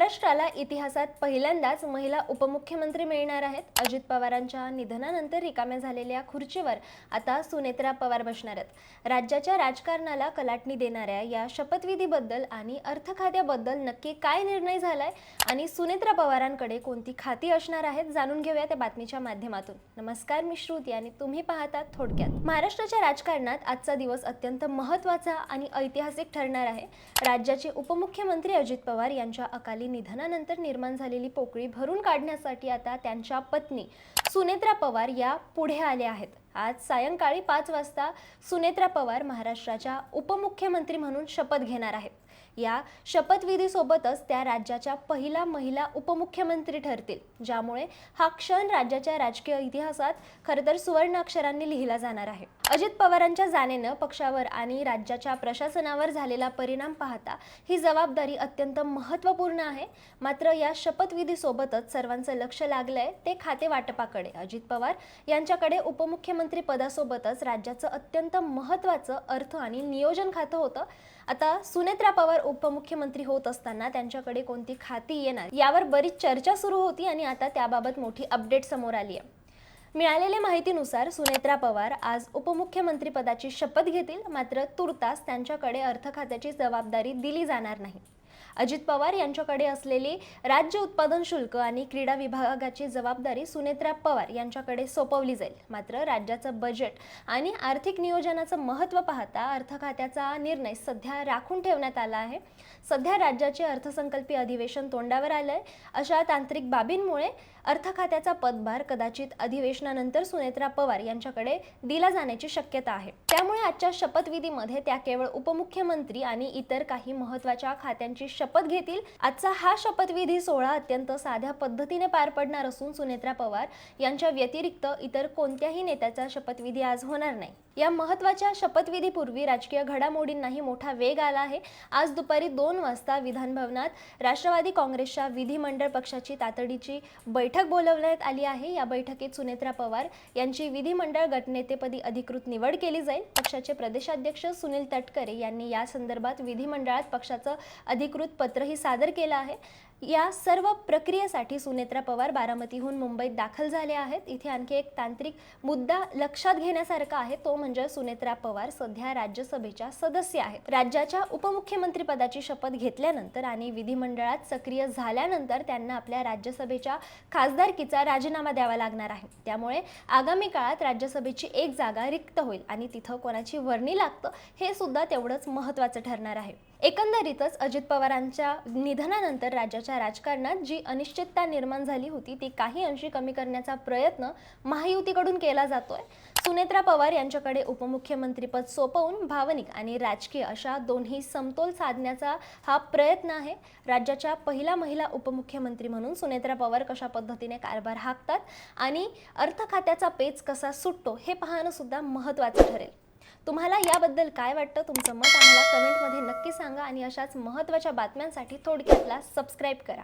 महाराष्ट्राला इतिहासात पहिल्यांदाच महिला उपमुख्यमंत्री मिळणार आहेत. अजित पवारांच्या निधनानंतर रिकाम्या झालेल्या खुर्चीवर आता सुनेत्रा पवार बसणार आहेत. राज्याच्या राजकारणाला कलाटणी देणाऱ्या या शपथविधीबद्दल आणि अर्थ खात्याबद्दल नक्की काय निर्णय झालाय आणि सुनेत्रा पवारांकडे कोणती खाती असणार आहेत जाणून घेऊया त्या बातमीच्या माध्यमातून. नमस्कार मी श्रुती आणि तुम्ही पाहतात थोडक्यात. महाराष्ट्राच्या राजकारणात आजचा दिवस अत्यंत महत्त्वाचा आणि ऐतिहासिक ठरणार आहे. राज्याचे उपमुख्यमंत्री अजित पवार यांच्या अकाली निधनानंतर निर्माण झालेली पोकळी भरून काढण्यासाठी आता त्यांच्या पत्नी सुनेत्रा पवार या पुढे आल्या आहेत. आज सायंकाळी पाच वाजता सुनेत्रा पवार महाराष्ट्राच्या उपमुख्यमंत्री म्हणून शपथ घेणार आहेत. या शपथविधीसोबतच त्या राज्याच्या पहिला महिला उपमुख्यमंत्री ठरतील ज्यामुळे हा क्षण राज्याच्या राजकीय इतिहासात खरं तर सुवर्ण अक्षरांनी लिहिला जाणार आहे. अजित पवारांच्या जाणेनं पक्षावर आणि राज्याच्या प्रशासनावर झालेला परिणाम पाहता ही जबाबदारी अत्यंत महत्त्वपूर्ण आहे. मात्र या शपथविधीसोबतच सर्वांचं लक्ष लागलंय ते खाते वाटपाकडे. अजित पवार यांच्याकडे उपमुख्यमंत्री पदासोबतच राज्याचं अत्यंत महत्त्वाचं अर्थ आणि नियोजन खातं होतं. आता सुनेत्रा पवार उपमुख्यमंत्री होत असताना त्यांच्याकडे कोणती खाती येणार? यावर बरीच चर्चा सुरू होती आणि आता त्याबाबत मोठी अपडेट समोर आली आहे. मिळालेल्या माहितीनुसार सुनेत्रा पवार आज उपमुख्यमंत्री पदाची शपथ घेतील मात्र तुर्तास त्यांच्याकडे अर्थ खात्याची जबाबदारी दिली जाणार नाही. अजित पवार यांच्याकडे असलेली राज्य उत्पादन शुल्क आणि क्रीडा विभागाची जबाबदारी सुनेत्रा पवार यांच्याकडे सोपवली जाईल. मात्र राज्याचं बजेट आणि आर्थिक नियोजनाचं महत्त्व पाहता अर्थ खात्याचा निर्णय सध्या राखून ठेवण्यात आला आहे. सध्या राज्याचे अर्थसंकल्पीय अधिवेशन तोंडावर आलंय. अशा तांत्रिक बाबींमुळे अर्थ खात्याचा पदभार कदाचित अधिवेशनानंतर सुनेत्रा पवार यांच्याकडे दिला जाण्याची शक्यता आहे. त्यामुळे आजच्या शपथविधीमध्ये त्या केवळ उपमुख्यमंत्री आणि इतर काही महत्त्वाच्या खात्यांची शपथ घेतील. आजचा हा शपथविधी सोहळा अत्यंत साध्या पद्धतीने पार पडणार असून सुनेत्रा पवार यांच्या व्यतिरिक्त इतर कोणत्याही नेत्याचा शपथविधी आज होणार नाही. या महत्त्वाच्या शपथविधीपूर्वी राजकीय घडामोडींनाही मोठा वेग आला आहे. आज दुपारी दोन वाजता विधानभवनात राष्ट्रवादी काँग्रेसच्या विधिमंडळ पक्षाची तातडीची बैठक बोलवण्यात आली आहे. या बैठकीत सुनेत्रा पवार यांची विधिमंडळ गटनेतेपदी अधिकृत निवड केली जाईल. पक्षाचे प्रदेशाध्यक्ष सुनील तटकरे यांनी या संदर्भात विधिमंडळात पक्षाचं अधिकृत पत्रही सादर केलं आहे. या सर्व प्रक्रियेसाठी सुनेत्रा पवार बारामतीहून मुंबईत दाखल झाले आहेत. इथे आणखी एक तांत्रिक मुद्दा लक्षात घेण्यासारखा आहे. तो म्हणजे सुनेत्रा पवार सध्या राज्यसभेच्या सदस्य आहेत. राज्याच्या उपमुख्यमंत्रीपदाची शपथ घेतल्यानंतर आणि विधिमंडळात सक्रिय झाल्यानंतर त्यांना आपल्या राज्यसभेच्या खासदारकीचा राजीनामा द्यावा लागणार आहे. त्यामुळे आगामी काळात राज्यसभेची एक जागा रिक्त होईल आणि तिथं कोणाची वर्णी लागतं हे सुद्धा तेवढंच महत्त्वाचं ठरणार आहे. एकंदरीतच अजित पवारांच्या निधनानंतर राज्याच्या राजकारणात जी अनिश्चितता निर्माण झाली होती ती काही अंशी कमी करण्याचा प्रयत्न महायुतीकडून केला जातोय. सुनेत्रा पवार यांच्याकडे उपमुख्यमंत्रीपद सोपवून भावनिक आणि राजकीय अशा दोन्ही समतोल साधण्याचा हा प्रयत्न आहे. राज्याच्या पहिला महिला उपमुख्यमंत्री म्हणून सुनेत्रा पवार कशा पद्धतीने कारभार हाकतात आणि अर्थ खात्याचा पेच कसा सुटतो हे पाहणं सुद्धा महत्त्वाचं ठरेल. तुम्हाला याबद्दल काय वाटतं? तुमचं मत आम्हाला कमेंटमध्ये नक्की सांगा आणि अशाच महत्त्वाच्या बातम्यांसाठी थोडक्यातला सबस्क्राईब करा.